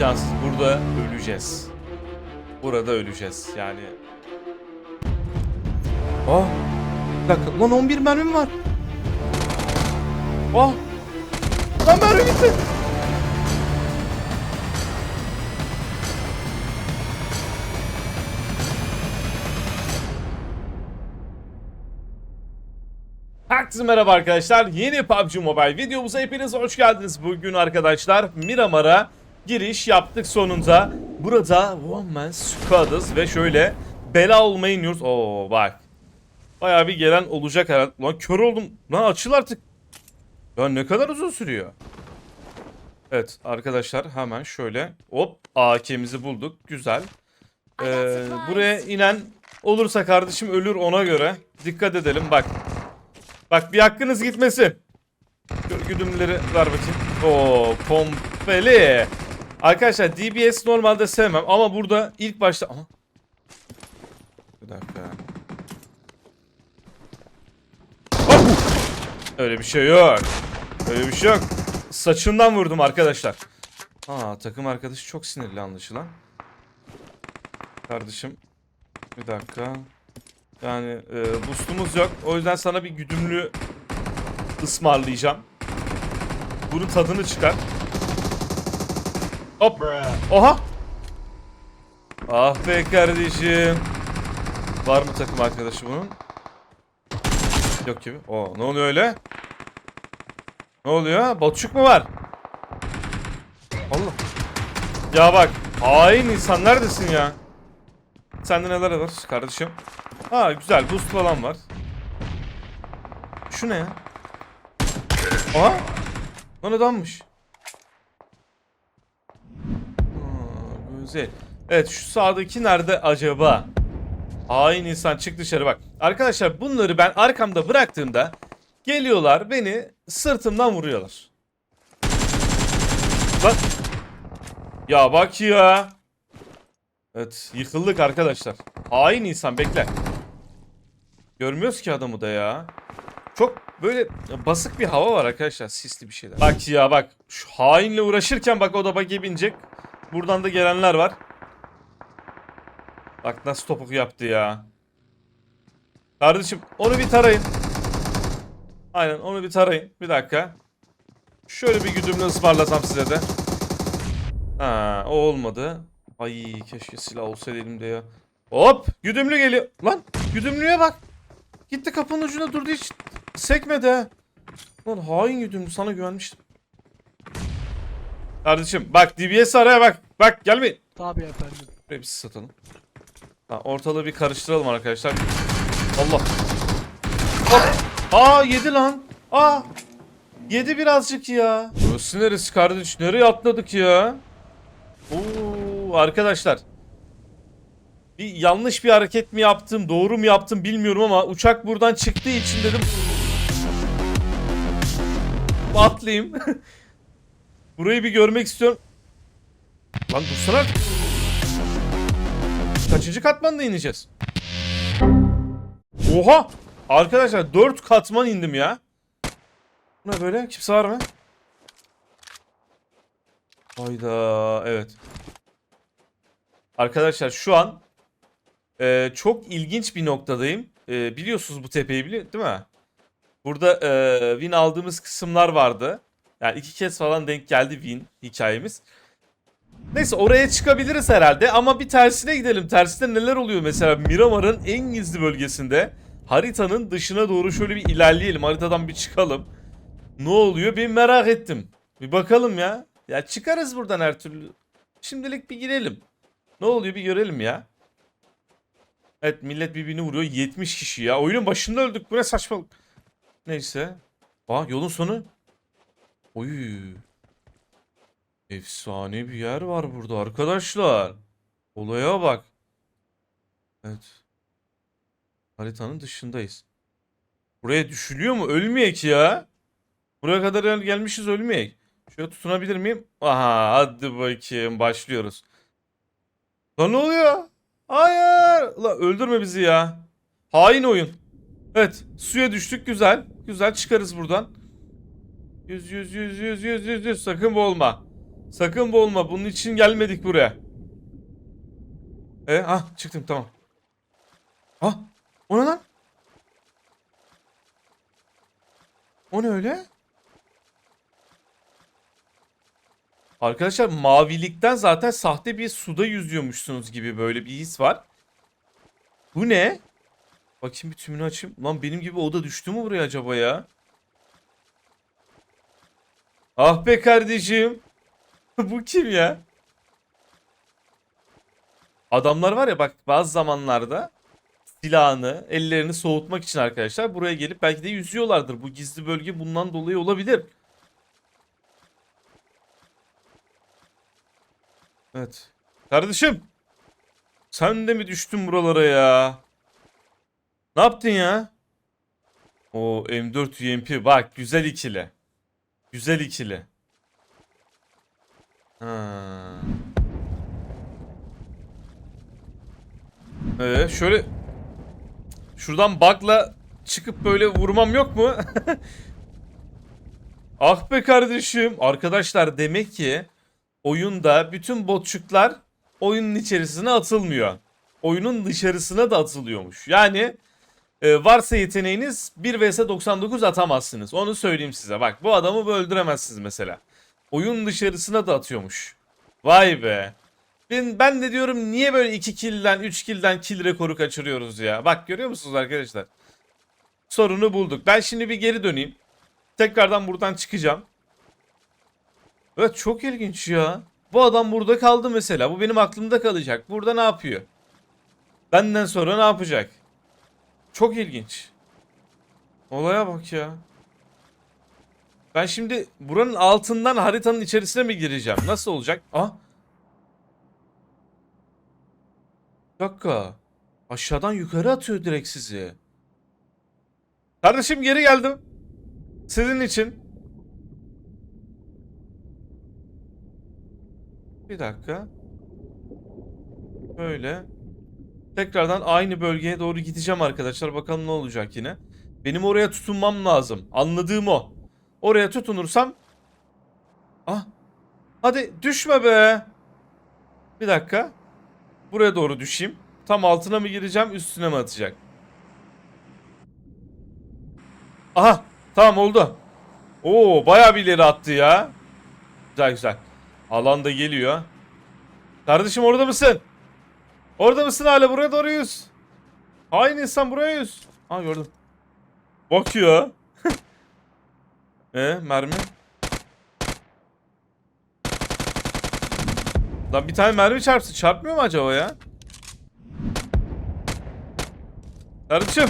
imkansız. Burada öleceğiz. Burada öleceğiz yani. Oh. Bir dakika. Lan 11 mermim var. Oh. Lan mermi bitti. Herkese merhaba arkadaşlar. Yeni PUBG Mobile videomuza hepiniz hoş geldiniz. Bugün arkadaşlar Miramar'a giriş yaptık sonunda. Burada One Man Squad'ız ve şöyle bela olmayı iniyoruz. Oo bak. Bayağı bir gelen olacak herhalde. Lan kör oldum. Lan açıl artık. Ya ne kadar uzun sürüyor. Evet arkadaşlar hemen şöyle hop AK'mizi bulduk. Güzel. Ee, buraya inen olursa kardeşim ölür ona göre. Dikkat edelim bak. Bak bir hakkınız gitmesin. Güdümleri ver bakayım. Oo pompeli. Arkadaşlar DBS normalde sevmem ama burada ilk başta... Aha. Bir dakika. Hop! Öyle bir şey yok. Öyle bir şey yok. Saçından vurdum arkadaşlar. Aa takım arkadaşı çok sinirli anlaşılan. Kardeşim. Bir dakika. Yani e, boostumuz yok. O yüzden sana bir güdümlü ısmarlayacağım. Bunun tadını çıkar. Hop. Oha. Ah be kardeşim. Var mı takım arkadaşı bunun? Yok gibi. Oo, ne oluyor öyle? Ne oluyor? Botçuk mu var? Allah. Ya bak. Hain insan neredesin ya? Sende neler var kardeşim? Ha güzel boost falan var. Şu ne ya? Aha! Lan adammış. Güzel. Evet şu sağdaki nerede acaba? Hain insan çık dışarı bak. Arkadaşlar bunları ben arkamda bıraktığımda geliyorlar beni sırtımdan vuruyorlar. Bak. Ya bak ya. Evet yıkıldık arkadaşlar. Hain insan bekle. Görmüyoruz ki adamı da ya. Çok böyle basık bir hava var arkadaşlar. Sisli bir şeyler. Bak ya bak. Şu hainle uğraşırken bak o da bug'e binecek. Buradan da gelenler var. Bak nasıl topuk yaptı ya. Kardeşim onu bir tarayın. Aynen onu bir tarayın. Bir dakika. Şöyle bir güdümlü ısmarlasam size de. Ha o olmadı. Ay keşke silah olsaydı elimde ya. Hop güdümlü geliyor. Lan güdümlüye bak. Gitti kapının ucunda durdu hiç sekmedi ha. Lan hain güdümlü sana güvenmiştim. Kardeşim bak DBS araya bak. Bak gelmeyin. Tabii efendim. Buraya bir sis atalım. Ha, ortalığı bir karıştıralım arkadaşlar. Allah. Hop. Aa yedi lan. Aa. Yedi birazcık ya. Burası neresi kardeş? Nereye atladık ya? Oo arkadaşlar. Bir yanlış bir hareket mi yaptım, doğru mu yaptım bilmiyorum ama uçak buradan çıktığı için dedim atlayayım. Burayı bir görmek istiyorum. Lan dursana. Kaçıncı katmanda ineceğiz? Oha! Arkadaşlar 4 katman indim ya. Bu ne böyle? Kimse var mı? Hayda evet. Arkadaşlar şu an e, çok ilginç bir noktadayım. E, biliyorsunuz bu tepeyi biliyor değil mi? Burada e, win aldığımız kısımlar vardı. Yani iki kez falan denk geldi win hikayemiz. Neyse oraya çıkabiliriz herhalde ama bir tersine gidelim. Tersine neler oluyor mesela Miramar'ın en gizli bölgesinde haritanın dışına doğru şöyle bir ilerleyelim. Haritadan bir çıkalım. Ne oluyor bir merak ettim. Bir bakalım ya. Ya çıkarız buradan her türlü. Şimdilik bir girelim. Ne oluyor bir görelim ya. Evet millet birbirini vuruyor. 70 kişi ya. Oyunun başında öldük. Bu ne saçmalık. Neyse. Aa yolun sonu. Oy. Efsane bir yer var burada arkadaşlar. Olaya bak. Evet. Haritanın dışındayız. Buraya düşülüyor mu? Ölmeyek ya. Buraya kadar gel- gelmişiz ölmeyek. Şöyle tutunabilir miyim? Aha hadi bakayım başlıyoruz. Lan ne oluyor? Hayır. La öldürme bizi ya. Hain oyun. Evet suya düştük güzel. Güzel çıkarız buradan. Yüz yüz yüz yüz yüz yüz yüz sakın boğulma. Sakın boğulma. Bunun için gelmedik buraya. E, ah çıktım tamam. Ah, o ne lan? O ne öyle? Arkadaşlar mavilikten zaten sahte bir suda yüzüyormuşsunuz gibi böyle bir his var. Bu ne? Bakayım bir tümünü açayım. Lan benim gibi oda düştü mü buraya acaba ya? Ah be kardeşim. Bu kim ya? Adamlar var ya bak bazı zamanlarda silahını, ellerini soğutmak için arkadaşlar buraya gelip belki de yüzüyorlardır. Bu gizli bölge bundan dolayı olabilir. Evet. Kardeşim. Sen de mi düştün buralara ya? Ne yaptın ya? O M4 UMP bak güzel ikili. Güzel ikili. Ha. Ee, şöyle şuradan bug'la çıkıp böyle vurmam yok mu? ah be kardeşim. Arkadaşlar demek ki oyunda bütün botçuklar oyunun içerisine atılmıyor. Oyunun dışarısına da atılıyormuş. Yani e, varsa yeteneğiniz 1 vs 99 atamazsınız. Onu söyleyeyim size. Bak bu adamı öldüremezsiniz mesela. Oyun dışarısına da atıyormuş. Vay be. Ben, ben de diyorum niye böyle 2 kill'den 3 kill'den kill rekoru kaçırıyoruz ya. Bak görüyor musunuz arkadaşlar? Sorunu bulduk. Ben şimdi bir geri döneyim. Tekrardan buradan çıkacağım. Evet çok ilginç ya. Bu adam burada kaldı mesela. Bu benim aklımda kalacak. Burada ne yapıyor? Benden sonra ne yapacak? Çok ilginç. Olaya bak ya. Ben şimdi buranın altından haritanın içerisine mi gireceğim? Nasıl olacak? Ah. Bir dakika. Aşağıdan yukarı atıyor direkt sizi. Kardeşim geri geldim. Sizin için. Bir dakika. Böyle. Tekrardan aynı bölgeye doğru gideceğim arkadaşlar. Bakalım ne olacak yine. Benim oraya tutunmam lazım. Anladığım o. Oraya tutunursam... Ah. Hadi düşme be. Bir dakika. Buraya doğru düşeyim. Tam altına mı gireceğim üstüne mi atacak? Aha. Tamam oldu. Oo bayağı bir ileri attı ya. Güzel güzel. Alan da geliyor. Kardeşim orada mısın? Orada mısın hala? Buraya doğru yüz. Hain insan buraya yüz. Ha gördüm. Bakıyor. e mermi. Lan bir tane mermi çarpsın. Çarpmıyor mu acaba ya? Kardeşim.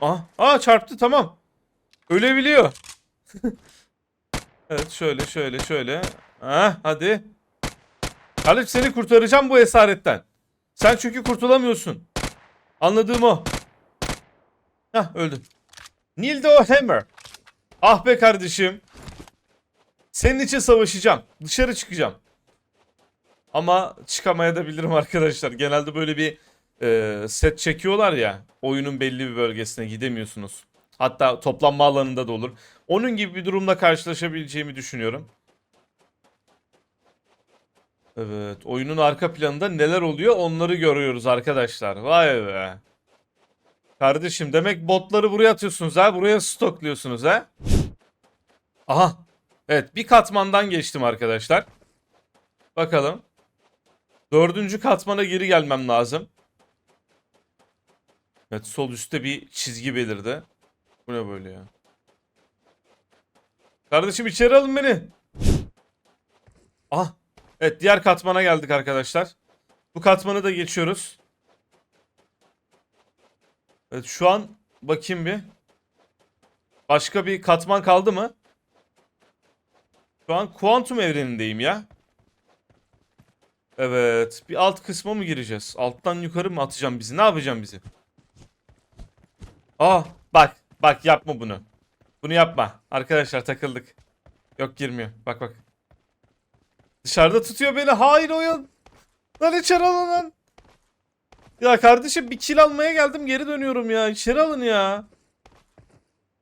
Aa, aa çarptı tamam. Ölebiliyor. evet şöyle şöyle şöyle. Ha hadi. Halit seni kurtaracağım bu esaretten. Sen çünkü kurtulamıyorsun. Anladığım o. Hah öldün. Nildo Hammer. Ah be kardeşim. Senin için savaşacağım. Dışarı çıkacağım. Ama çıkamayabilirim arkadaşlar. Genelde böyle bir e, set çekiyorlar ya. Oyunun belli bir bölgesine gidemiyorsunuz. Hatta toplanma alanında da olur. Onun gibi bir durumla karşılaşabileceğimi düşünüyorum. Evet, oyunun arka planında neler oluyor onları görüyoruz arkadaşlar. Vay be. Kardeşim demek botları buraya atıyorsunuz ha? Buraya stokluyorsunuz ha? Aha. Evet, bir katmandan geçtim arkadaşlar. Bakalım. Dördüncü katmana geri gelmem lazım. Evet, sol üstte bir çizgi belirdi. Bu ne böyle ya? Kardeşim içeri alın beni. Ah. Evet diğer katmana geldik arkadaşlar. Bu katmanı da geçiyoruz. Evet şu an bakayım bir. Başka bir katman kaldı mı? Şu an kuantum evrenindeyim ya. Evet. Bir alt kısma mı gireceğiz? Alttan yukarı mı atacağım bizi? Ne yapacağım bizi? Ah bak. Bak yapma bunu. Bunu yapma. Arkadaşlar takıldık. Yok girmiyor. Bak bak. Dışarıda tutuyor beni. Hayır oyun. Lan içeri alın lan. Ya kardeşim bir kill almaya geldim geri dönüyorum ya. İçeri alın ya.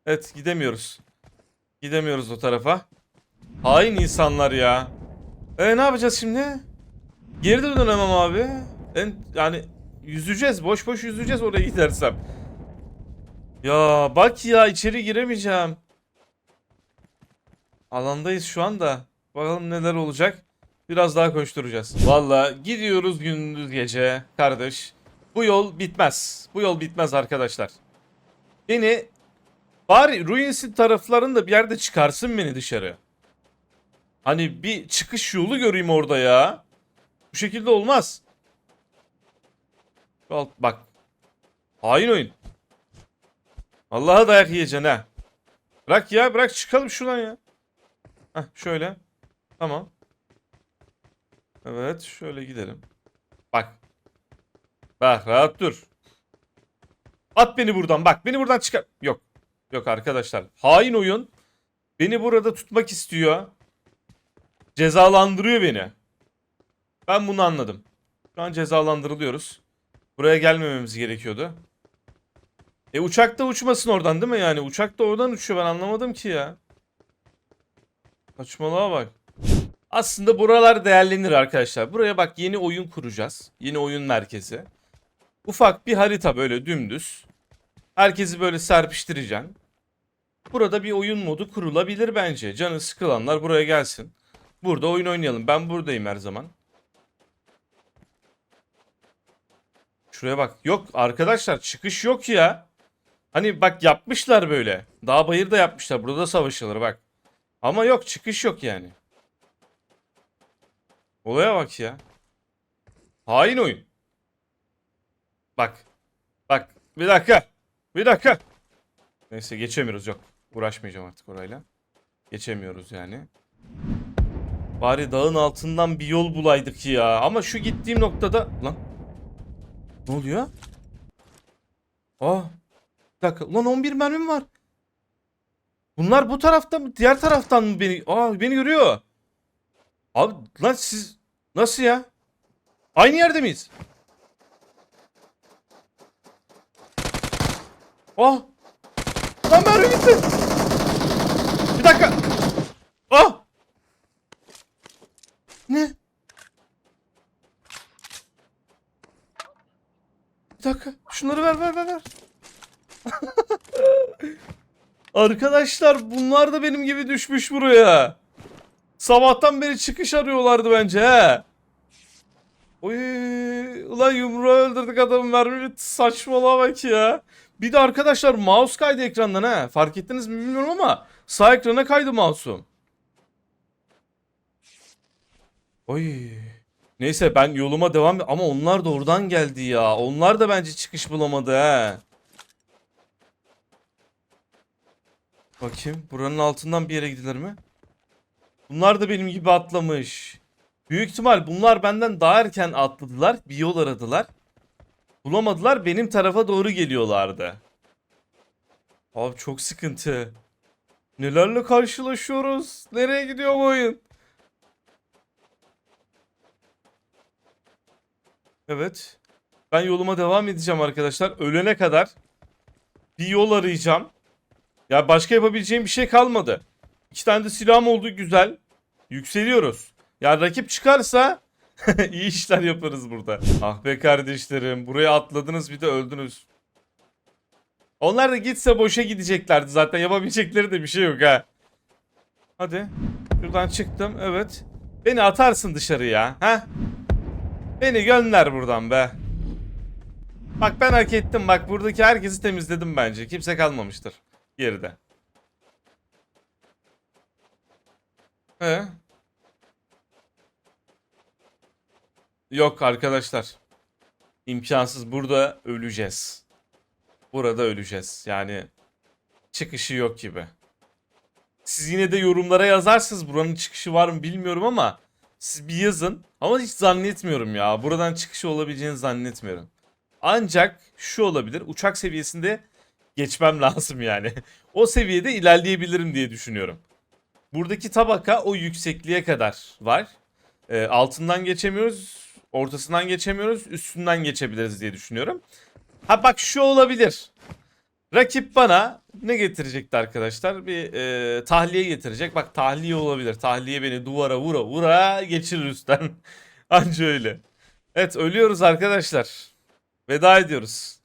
Evet gidemiyoruz. Gidemiyoruz o tarafa. Hain insanlar ya. E ne yapacağız şimdi? Geri de dönemem abi. En, yani yüzeceğiz. Boş boş yüzeceğiz oraya gidersem. Ya bak ya içeri giremeyeceğim. Alandayız şu anda. Bakalım neler olacak. Biraz daha koşturacağız. Valla gidiyoruz gündüz gece kardeş. Bu yol bitmez. Bu yol bitmez arkadaşlar. Beni bari Ruins'in taraflarında bir yerde çıkarsın beni dışarı. Hani bir çıkış yolu göreyim orada ya. Bu şekilde olmaz. Al bak. Hain oyun. Allah'a dayak yiyeceksin ha. Bırak ya bırak çıkalım şuradan ya. Heh şöyle. Tamam. Evet şöyle gidelim. Bak. Bak rahat dur. At beni buradan bak beni buradan çıkar. Yok. Yok arkadaşlar. Hain oyun. Beni burada tutmak istiyor. Cezalandırıyor beni. Ben bunu anladım. Şu an cezalandırılıyoruz. Buraya gelmememiz gerekiyordu. E uçak da uçmasın oradan değil mi yani? Uçak da oradan uçuyor ben anlamadım ki ya. Saçmalığa bak. Aslında buralar değerlenir arkadaşlar. Buraya bak yeni oyun kuracağız. Yeni oyun merkezi. Ufak bir harita böyle dümdüz. Herkesi böyle serpiştireceksin. Burada bir oyun modu kurulabilir bence. Canı sıkılanlar buraya gelsin. Burada oyun oynayalım. Ben buradayım her zaman. Şuraya bak. Yok arkadaşlar çıkış yok ya. Hani bak yapmışlar böyle. Dağ bayır da yapmışlar. Burada da savaşılır bak. Ama yok çıkış yok yani. Olaya bak ya. Hain oyun. Bak. Bak. Bir dakika. Bir dakika. Neyse geçemiyoruz yok. Uğraşmayacağım artık orayla. Geçemiyoruz yani. Bari dağın altından bir yol bulaydık ya. Ama şu gittiğim noktada... Lan. Ne oluyor? Aa. Bir dakika. Lan 11 mermim var. Bunlar bu taraftan mı? Diğer taraftan mı beni? Aa beni görüyor. Abi lan siz nasıl ya? Aynı yerde miyiz? Ah! Lan mermi gitti. Bir dakika. Ah! Ne? Bir dakika. Şunları ver ver ver ver. Arkadaşlar bunlar da benim gibi düşmüş buraya. Sabahtan beri çıkış arıyorlardı bence he. Oy, ulan yumruğu öldürdük adamı mermi bitti saçmalığa bak ya. Bir de arkadaşlar mouse kaydı ekrandan ha. Fark ettiniz mi bilmiyorum ama sağ ekrana kaydı mouse'um. Oy. Neyse ben yoluma devam ama onlar da oradan geldi ya. Onlar da bence çıkış bulamadı he. Bakayım buranın altından bir yere gidilir mi? Bunlar da benim gibi atlamış. Büyük ihtimal bunlar benden daha erken atladılar. Bir yol aradılar. Bulamadılar benim tarafa doğru geliyorlardı. Abi çok sıkıntı. Nelerle karşılaşıyoruz? Nereye gidiyor bu oyun? Evet. Ben yoluma devam edeceğim arkadaşlar. Ölene kadar bir yol arayacağım. Ya başka yapabileceğim bir şey kalmadı. İki tane de silahım oldu güzel. Yükseliyoruz. Ya rakip çıkarsa iyi işler yaparız burada. Ah be kardeşlerim buraya atladınız bir de öldünüz. Onlar da gitse boşa gideceklerdi zaten yapabilecekleri de bir şey yok ha. Hadi. Şuradan çıktım evet. Beni atarsın dışarıya ha. Beni gönder buradan be. Bak ben hak ettim bak buradaki herkesi temizledim bence. Kimse kalmamıştır geride. Ee? Yok arkadaşlar. İmkansız burada öleceğiz. Burada öleceğiz. Yani çıkışı yok gibi. Siz yine de yorumlara yazarsınız buranın çıkışı var mı bilmiyorum ama siz bir yazın. Ama hiç zannetmiyorum ya. Buradan çıkışı olabileceğini zannetmiyorum. Ancak şu olabilir. Uçak seviyesinde geçmem lazım yani. o seviyede ilerleyebilirim diye düşünüyorum. Buradaki tabaka o yüksekliğe kadar var. Ee, altından geçemiyoruz. Ortasından geçemiyoruz. Üstünden geçebiliriz diye düşünüyorum. Ha bak şu olabilir. Rakip bana ne getirecekti arkadaşlar? Bir e, tahliye getirecek. Bak tahliye olabilir. Tahliye beni duvara vura vura geçirir üstten. Anca öyle. Evet ölüyoruz arkadaşlar. Veda ediyoruz.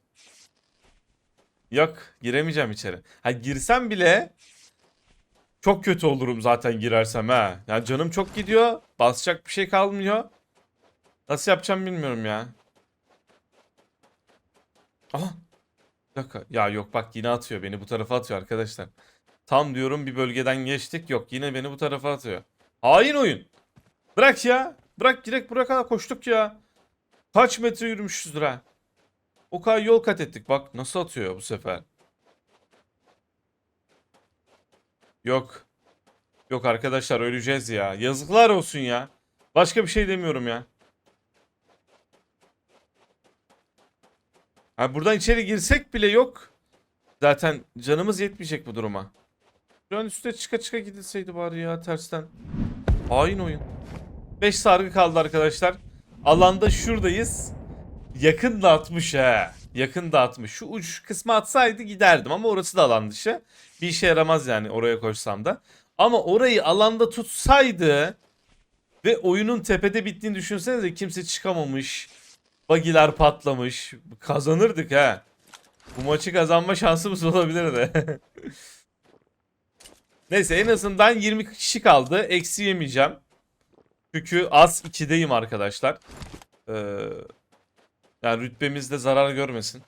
Yok giremeyeceğim içeri. Ha girsem bile çok kötü olurum zaten girersem ha. Yani canım çok gidiyor. Basacak bir şey kalmıyor. Nasıl yapacağım bilmiyorum ya. Aha. Bir dakika. Ya yok bak yine atıyor. Beni bu tarafa atıyor arkadaşlar. Tam diyorum bir bölgeden geçtik. Yok yine beni bu tarafa atıyor. Hain oyun. Bırak ya. Bırak direkt buraya kadar koştuk ya. Kaç metre yürümüşüzdür ha. O kadar yol kat ettik. Bak nasıl atıyor bu sefer. Yok. Yok arkadaşlar öleceğiz ya. Yazıklar olsun ya. Başka bir şey demiyorum ya. Ha buradan içeri girsek bile yok. Zaten canımız yetmeyecek bu duruma. Şu an üstte çıka çıka gidilseydi bari ya tersten. Hain oyun. 5 sargı kaldı arkadaşlar. Alanda şuradayız. Yakın dağıtmış he. Yakın dağıtmış. Şu uç kısmı atsaydı giderdim ama orası da alan dışı. Bir işe yaramaz yani oraya koşsam da. Ama orayı alanda tutsaydı ve oyunun tepede bittiğini düşünsenize kimse çıkamamış. Bagiler patlamış. Kazanırdık ha. Bu maçı kazanma şansımız olabilirdi. Neyse en azından 20 kişi kaldı. Eksi yemeyeceğim. Çünkü az 2'deyim arkadaşlar. Ee, yani rütbemizde zarar görmesin.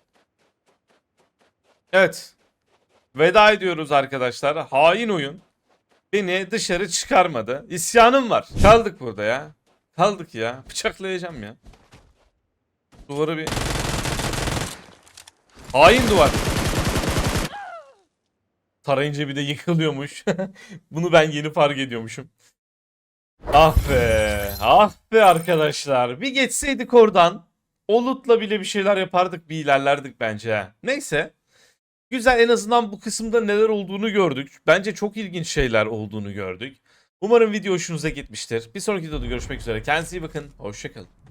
Evet. Veda ediyoruz arkadaşlar. Hain oyun. Beni dışarı çıkarmadı. İsyanım var. Kaldık burada ya. Kaldık ya. Bıçaklayacağım ya. Duvarı bir... Hain duvar. Tarayınca bir de yıkılıyormuş. Bunu ben yeni fark ediyormuşum. Ah be. Ah be arkadaşlar. Bir geçseydik oradan. Olut'la bile bir şeyler yapardık. Bir ilerlerdik bence. Neyse. Güzel en azından bu kısımda neler olduğunu gördük. Bence çok ilginç şeyler olduğunu gördük. Umarım video hoşunuza gitmiştir. Bir sonraki videoda görüşmek üzere. Kendinize iyi bakın. Hoşçakalın.